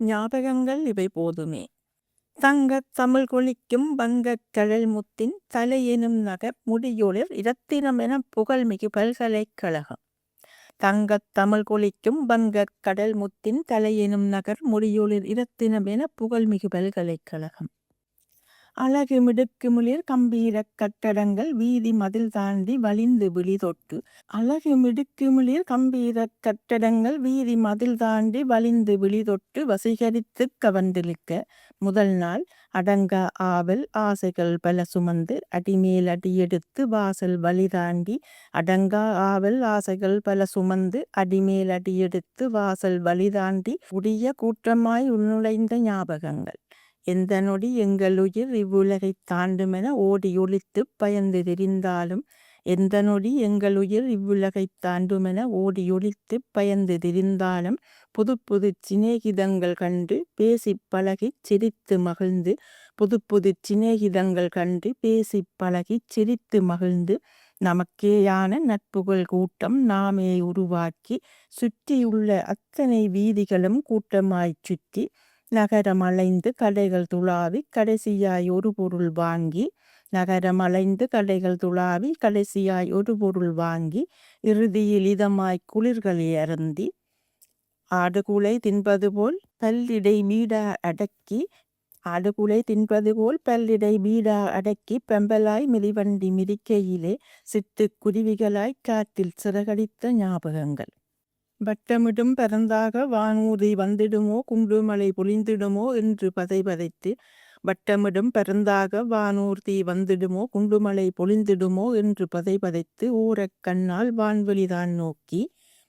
ஞாபகங்கள் இவை போதுமே. தங்கத் தமிழ் கொளிக்கும் வங்கக் கடல் முத்தின் தலையெனும் நகர் முடியொளிர் இரத்தினமென புகழ்மிகு பல்கலைக்கழகம் தங்கத் தமிழ் கொளிக்கும் வங்கக் கடல் முத்தின் தலையெனும் நகர் முடியொளிர் இரத்தினமென புகழ்மிகு பல்கலைக்கழகம் அழகு மிடுக்கு முளிர் கம்பீர கட்டடங்கள் வீதி மதில் தாண்டி வழிந்து விழிதொட்டு அழகு மிடுக்கு முளிர் கம்பீர கட்டடங்கள் வீதி மதில் தாண்டி வழிந்து விழிதொட்டு வசீகரித்துக் கவர்ந்திழுக்க. முதல் நாள் அடங்கா ஆவல் ஆசைகள் பல சுமந்து அடிமேல் அடியெடுத்து வாசல் வழி தாண்டி அடங்கா ஆவல் ஆசைகள் பல சுமந்து அடிமேல் அடியெடுத்து வாசல் வழி தாண்டி உடைய கூற்றமாய் உள்நுழைந்த ஞாபகங்கள். எந்த நொடி எங்கள் உயிர் இவ்வுலகைத் தாண்டுமென ஓடி ஒழித்து பயந்து திரிந்தாலும் எந்த நொடி எங்கள் உயிர் இவ்வுலகைத் தாண்டுமென ஓடி ஒழித்து பயந்து திரிந்தாலும் புது புது சிநேகிதங்கள் கண்டு பேசி பழகிச் சிரித்து மகிழ்ந்து புது புது சிநேகிதங்கள் கண்டு பேசிப் பழகிச் சிரித்து மகிழ்ந்து நமக்கேயான நட்புகள் கூட்டம் நாமே உருவாக்கி சுற்றியுள்ள அத்தனை வீதிகளும் கூட்டமாய்ச் சுற்றி நகரம் அலைந்து கடைகள் துளாவி கடைசியாய் ஒரு பொருள் வாங்கி நகரம் அலைந்து கடைகள் துளாவி கடைசியாய் ஒரு பொருள் வாங்கி இறுதியில் இதமாய் குளிர்களை அருந்தி ஆடுகுலை தின்பது போல் பல்லிடை மீடா அடக்கி ஆடுகுலை தின்பது போல் பல்லிடை மீடா அடக்கி பெம்பலாய் மிதிவண்டி மிதிக்கையிலே சிட்டு குருவிகளாய் காற்றில் சிறகடித்த ஞாபகங்கள். வட்டமிடும் பரந்தாக வானூர்தி வந்திடுமோ? குண்டுமலை பொழிந்திடுமோ? என்று பதை பதைத்து வட்டமிடும் பரந்தாக வானூர்தி வந்திடுமோ? குண்டுமலை பொழிந்திடுமோ? என்று பதை பதைத்து ஊரக் கண்ணால் வான்வெளிதான் நோக்கி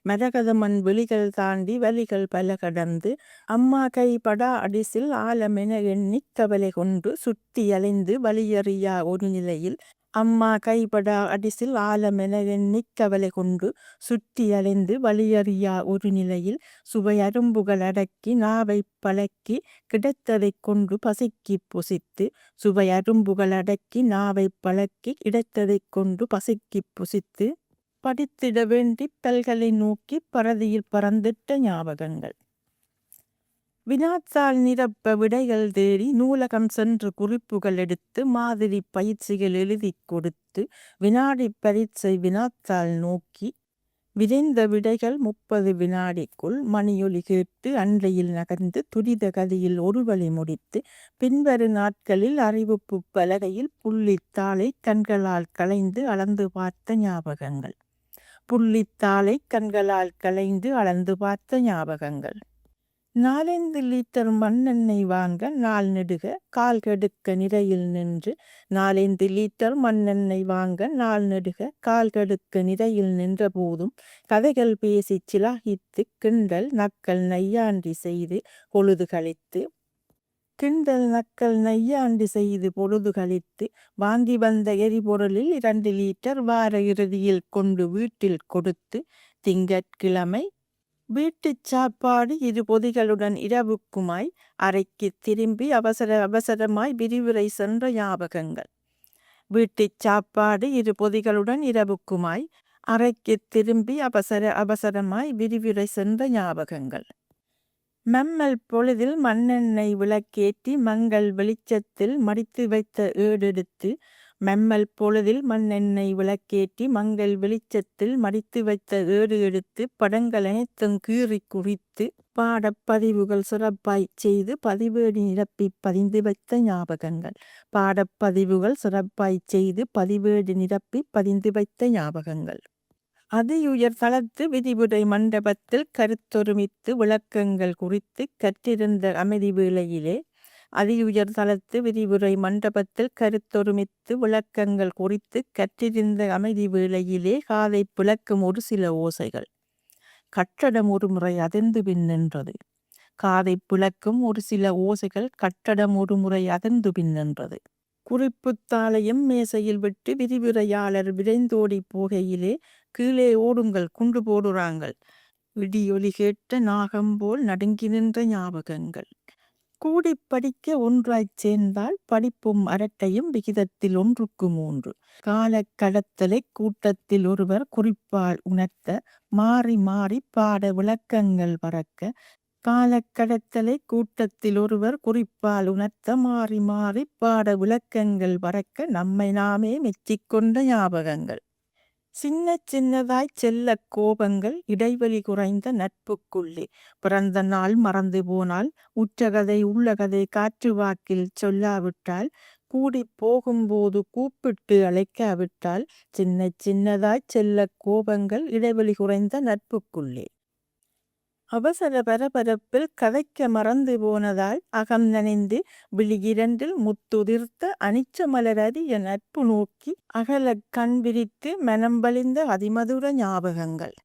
மரகதமன் வெளிகள் தாண்டி வலிகள் பல கடந்து அம்மா கை படா அடிசில் ஆலமென எண்ணி கவலை கொண்டு சுற்றி அலைந்து வலியறியா ஒரு நிலையில் அம்மா கைபடா அடிசில் ஆழமென எண்ணிக் கவலை கொண்டு சுற்றி அலைந்து வழியறியா ஒரு நிலையில் சுவை அரும்புகள் அடக்கி நாவைப் பழக்கி கிடைத்ததைக் கொண்டு பசிக்கிப் புசித்து சுவை அரும்புகள் அடக்கி நாவைப் பழக்கி கிடைத்ததைக் கொண்டு பசிக்கிப் புசித்து படித்திட வேண்டிப் பல்களை நோக்கி பரதியில் பறந்திட்ட ஞாபகங்கள். வினாத்தாள் நிரப்ப விடைகள் தேடி நூலகம் சென்று குறிப்புகள் எடுத்து மாதிரி பயிற்சிகள் எழுதிக் கொடுத்து வினாடி பரீட்சை வினாத்தாள் நோக்கி விரைந்த விடைகள் முப்பது வினாடிக்குள் மணியொலி கேட்டு அன்றையில் நகர்ந்து துரித கதியில் ஒரு வழி முடித்து பின்வரு நாட்களில் அறிவிப்பு பலகையில் புள்ளித்தாளை கண்களால் களைந்து அளந்து பார்த்த ஞாபகங்கள். புள்ளித்தாளை கண்களால் களைந்து அளந்து பார்த்த ஞாபகங்கள். நாலைந்து லீட்டர் மண்ணெண்ணெய் வாங்க நாள் நெடுக. கால் கெடுக்க நிறையில் நின்று நாலைந்து லீட்டர் மண்ணெண்ணெய் வாங்க நாள் நெடுக. கால் கெடுக்க நிறையில் நின்ற போதும் கதைகள் பேசி சிலாகித்து கிண்டல் நக்கல் நையாண்டி செய்து பொழுது கழித்து. கிண்டல் நக்கல் நையாண்டி செய்து பொழுது கழித்து வாங்கி வந்த எரிபொருளில் இரண்டு லிட்டர் வார இறுதியில் கொண்டு வீட்டில் கொடுத்து திங்கட்கிழமை வீட்டுச் சாப்பாடு இரு பொதிகளுடன் இரவுக்குமாய் அறைக்கு திரும்பி அவசர அவசரமாய் விரிவுரை சென்ற ஞாபகங்கள். வீட்டுச் சாப்பாடு இரு பொதிகளுடன் இரவுக்குமாய் அறைக்கு திரும்பி அவசர அவசரமாய் விரிவுரை சென்ற ஞாபகங்கள். மம்மல் பொழுதில் மண்ணெண்ணெய் விளக்கேற்றி மங்கள் வெளிச்சத்தில் மடித்து வைத்த ஏடெடுத்து மெம்மல் பொழுதில் மண்ணெண்ணெய் விளக்கேற்றி மங்கள் வெளிச்சத்தில் மடித்து வைத்த ஏடு எடுத்து படங்கள் அனைத்தும் கீறி குறித்து பாடப்பதிவுகள் சிறப்பாய் செய்து பதிவேடு நிரப்பி பதிந்து வைத்த ஞாபகங்கள். பாடப்பதிவுகள் சிறப்பாய் செய்து பதிவேடு நிரப்பி பதிந்து வைத்த ஞாபகங்கள். அதியுயர் தளத்து விதிபுரை மண்டபத்தில் கருத்தொருமித்து விளக்கங்கள் குறித்து கற்றிருந்த அமைதி வேளையிலே அதியுயர் தளத்து விதிபுரை மண்டபத்தில் கருத்தொருமித்து விளக்கங்கள் குறித்து கற்றிருந்த அமைதி வேளையிலே காதை பிளக்கும் ஒரு சில ஓசைகள். கட்டடம் ஒரு முறை அதிர்ந்து பின் நின்றது. காதை பிளக்கும் ஒரு சில ஓசைகள் கட்டடம் ஒரு முறை அதிர்ந்து பின் நின்றது. குறிப்புத்தாளையும் மேசையில் விட்டு விரிவுரையாளர் விரைந்தோடி போகையிலே கீழே ஓடுங்கள் குண்டு போடுறாங்கள். இடியொலி கேட்ட நாகம் போல் நடுங்கி நின்ற ஞாபகங்கள். கூடி படிக்க ஒன்றாய்ச் சேர்ந்தால் படிப்பும் அரட்டையும் விகிதத்தில் ஒன்றுக்கு மூன்று. கால கடத்தலை கூட்டத்தில் ஒருவர் குறிப்பால் உணர்த்த மாறி மாறி பாட விளக்கங்கள் பறக்க காலக்கடத்தலை கூட்டத்தில் ஒருவர் குறிப்பால் உணர்த்த மாறி மாறி பாட விளக்கங்கள் பறக்க நம்மை நாமே மெச்சிக்கொண்ட ஞாபகங்கள். சின்ன சின்னதாய் செல்ல கோபங்கள் இடைவெளி குறைந்த நட்புக்குள்ளே. பிறந்த நாள் மறந்து போனால் உற்றகதை உள்ளகதை காற்று வாக்கில் சொல்லாவிட்டால் கூடி போகும்போது கூப்பிட்டு அழைக்காவிட்டால் சின்ன சின்னதாய் செல்ல கோபங்கள் இடைவெளி குறைந்த நட்புக்குள்ளே. அவசர பரபரப்பில் கதைக்க மறந்து போனதால் அகம் நனைந்து விழியிரண்டில் முத்துதிர்த்த அனிச்ச மலரறிய நட்பு நோக்கி அகல கண் விரித்து மனம் அதிமதுர ஞாபகங்கள்.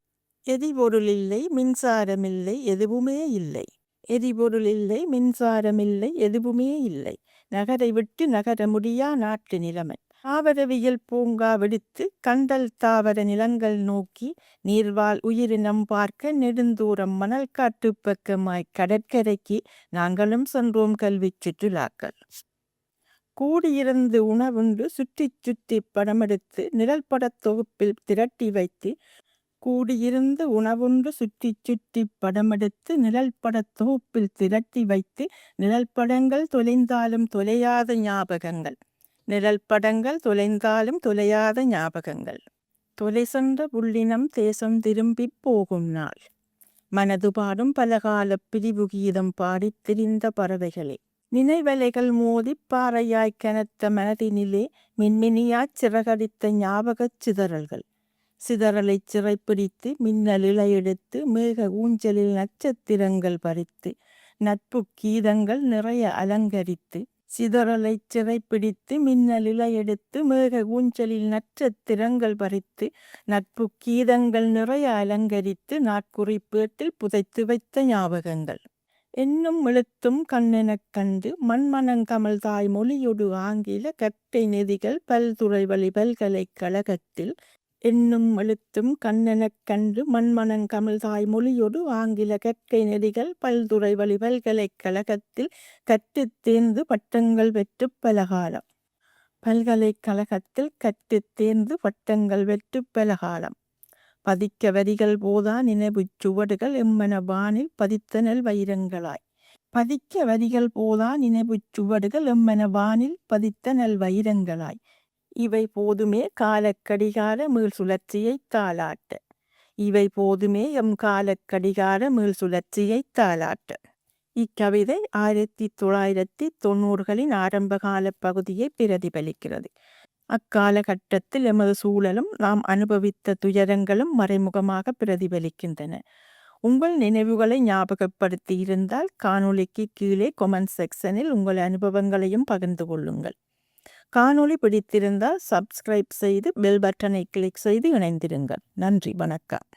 எரிபொருள் இல்லை மின்சாரமில்லை எதுவுமே இல்லை. எரிபொருள் இல்லை மின்சாரமில்லை எதுவுமே இல்லை. நகரை விட்டு நகர முடியா நாட்டு நிலைமை. தாவரவியல் பூங்கா விடுத்து கண்டல் தாவர நிலங்கள் நோக்கி நீர்வாழ் உயிரினம் பார்க்க நெடுந்தூரம் மணல் காட்டு பக்கமாய் கடற்கரைக்கு நாங்களும் சென்றோம் கல்வி சுற்றுலாக்கள். கூடியிருந்து உணவுண்டு சுற்றி சுற்றி படமெடுத்து நிழல் படத் தொகுப்பில் திரட்டி வைத்து கூடியிருந்து உணவுண்டு சுற்றி சுற்றி படமெடுத்து நிழல் படத் தொகுப்பில் திரட்டி வைத்து நிழல் படங்கள் தொலைந்தாலும் தொலையாத ஞாபகங்கள். நிழல் படங்கள் தொலைந்தாலும் தொலையாத ஞாபகங்கள். தொலை சென்ற புள்ளினம் தேசம் திரும்பி போகும் நாள். மனது பாடும் பலகால பிரிவு கீதம் பாடித் திரிந்த பறவைகளே. நினைவலைகள் மோதி பாறையாய் கனத்த மனதினிலே மின்மினியாச் சிறகடித்த ஞாபகச் சிதறல்கள். சிதறலை சிறைப்பிடித்து மின்னல் எடுத்து மேக ஊஞ்சலில் நட்சத்திரங்கள் பறித்து நட்பு கீதங்கள் நிறைய அலங்கரித்து சிதறலை சிறைப்பிடித்து மின்னல் எடுத்து மேக ஊஞ்சலில் நட்சத்திரங்கள் பறித்து நட்பு கீதங்கள் நிறைய அலங்கரித்து நாட்குறிப்பேட்டில் புதைத்து வைத்த ஞாபகங்கள். என்னும் எழுத்தும் கண்ணெனக் கண்டு மண்மணங்கமல் தாய் மொழியொடு ஆங்கில கற்பை நெறிகள் பல்துறை வழி பல்கலைக்கழகத்தில் என்னும் எழுத்தும் கண்ணெனக் கண்டு மண்மணங்கமிழ் தாய் மொழியொடு ஆங்கில கற்கை நெறிகள் பல்துறை வழி பல்கலைக்கழகத்தில் கற்றுத் தேர்ந்து பட்டங்கள் பெற்று பலகாலம். பல்கலைக்கழகத்தில் கற்றுத் தேர்ந்து பட்டங்கள் பெற்று பலகாலம். பதிக்க வரிகள் போதா நினைவுச் சுவடுகள் எம்மன வானில் பதித்தனல் வைரங்களாய். பதிக்க வரிகள் போதா நினைவுச் சுவடுகள் எம்மன வானில் பதித்த நல் வைரங்களாய். இவை போதுமே காலக்கடிகார மீள் சுழற்சியை தாளாட்ட. இவை போதுமே எம் காலக்கடிகார மீள் சுழற்சியை தாளாட்ட. இக்கவிதை ஆயிரத்தி தொள்ளாயிரத்தி தொண்ணூறுகளின் ஆரம்பகால பகுதியை பிரதிபலிக்கிறது. அக்காலகட்டத்தில் எமது சூழலும் நாம் அனுபவித்த துயரங்களும் மறைமுகமாக பிரதிபலிக்கின்றன. உங்கள் நினைவுகளை ஞாபகப்படுத்தி இருந்தால் காணொளிக்கு கீழே கொமெண்ட் செக்ஷனில் உங்கள் அனுபவங்களையும் பகிர்ந்து கொள்ளுங்கள். காணொளி பிடித்திருந்தால் சப்ஸ்கிரைப் செய்து பெல் பட்டனை கிளிக் செய்து இணைந்திருங்கள். நன்றி வணக்கம்.